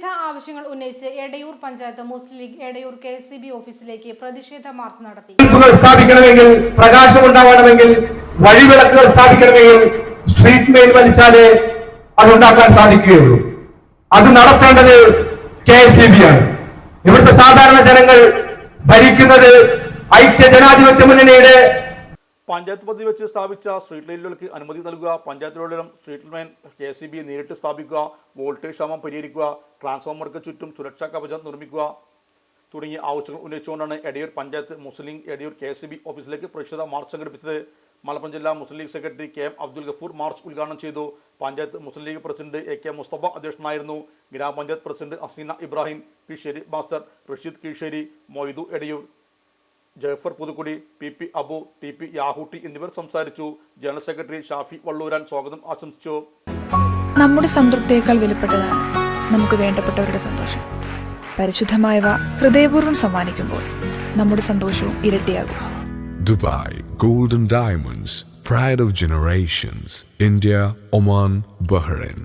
വിവിധ ആവശ്യങ്ങൾ ഉന്നയിച്ച് Edayur panchayat Muslim League Edayur K C B ഓഫീസിലേക്ക് പ്രതിഷേധ മാർച്ച് നടത്തി. സ്ഥാപിക്കണമെങ്കിൽ പ്രകാശം ഉണ്ടാവണമെങ്കിൽ വഴിവിളക്കുകൾ സ്ഥാപിക്കണമെങ്കിൽ സ്ട്രീറ്റ് മെയിൻ വലിച്ചാലേ അതുണ്ടാക്കാൻ സാധിക്കുകയുള്ളൂ. അത് നടത്തേണ്ടത് കെ എസ് സി ബി ആണ്. ഇവിടുത്തെ സാധാരണ ജനങ്ങൾ ഭരിക്കുന്നത് ഐക്യ ജനാധിപത്യ മുന്നണിയുടെ പഞ്ചായത്ത് പദ്ധതി വെച്ച് സ്ഥാപിച്ച സ്ട്രീറ്റ് ലൈറ്റുകൾക്ക് അനുമതി നൽകുക പഞ്ചായത്തിലുടലും street line K C B നേരിട്ട് സ്ഥാപിക്കുക വോൾട്ടേജ് ക്ഷാമം പരിഹരിക്കുക ട്രാൻസ്ഫോമർക്ക് ചുറ്റും സുരക്ഷാ കവചം നിർമ്മിക്കുക തുടങ്ങിയ ആവശ്യങ്ങൾ ഉന്നയിച്ചുകൊണ്ടാണ് Edayur panchayat Muslim League Edayur K C B ഓഫീസിലേക്ക് പ്രതിഷേധ മാർച്ച് സംഘടിപ്പിച്ചത്. മലപ്പുറം ജില്ലാ Muslim League secretary K M Abdul Gafoor march ഉദ്ഘാടനം ചെയ്തു. Panchayat Muslim League president A K Mustafa അധ്യക്ഷനായിരുന്നു. ഗ്രാമപഞ്ചായത്ത് president Aseena Ibrahim P Sharif master Rasheed Keezhissery Moythu Edayur. Jafar Puthukkudi P P Abu T P Yahutty എന്നിവർ സംസാരിച്ചു. General secretary Shafi Valluran സ്വാഗതം ആശംസിച്ചു. നമ്മുടെ സംതൃപ്തിയേക്കാൾ വിലപ്പെട്ടതാണ് നമുക്ക് വേണ്ടപ്പെട്ടവരുടെ സന്തോഷം. പരിശുദ്ധമായവ ഹൃദയപൂർവം സമ്മാനിക്കുമ്പോൾ നമ്മുടെ സന്തോഷവും ഇരട്ടിയാകും. Dubai golden diamonds pride of generations India Oman Bahrain.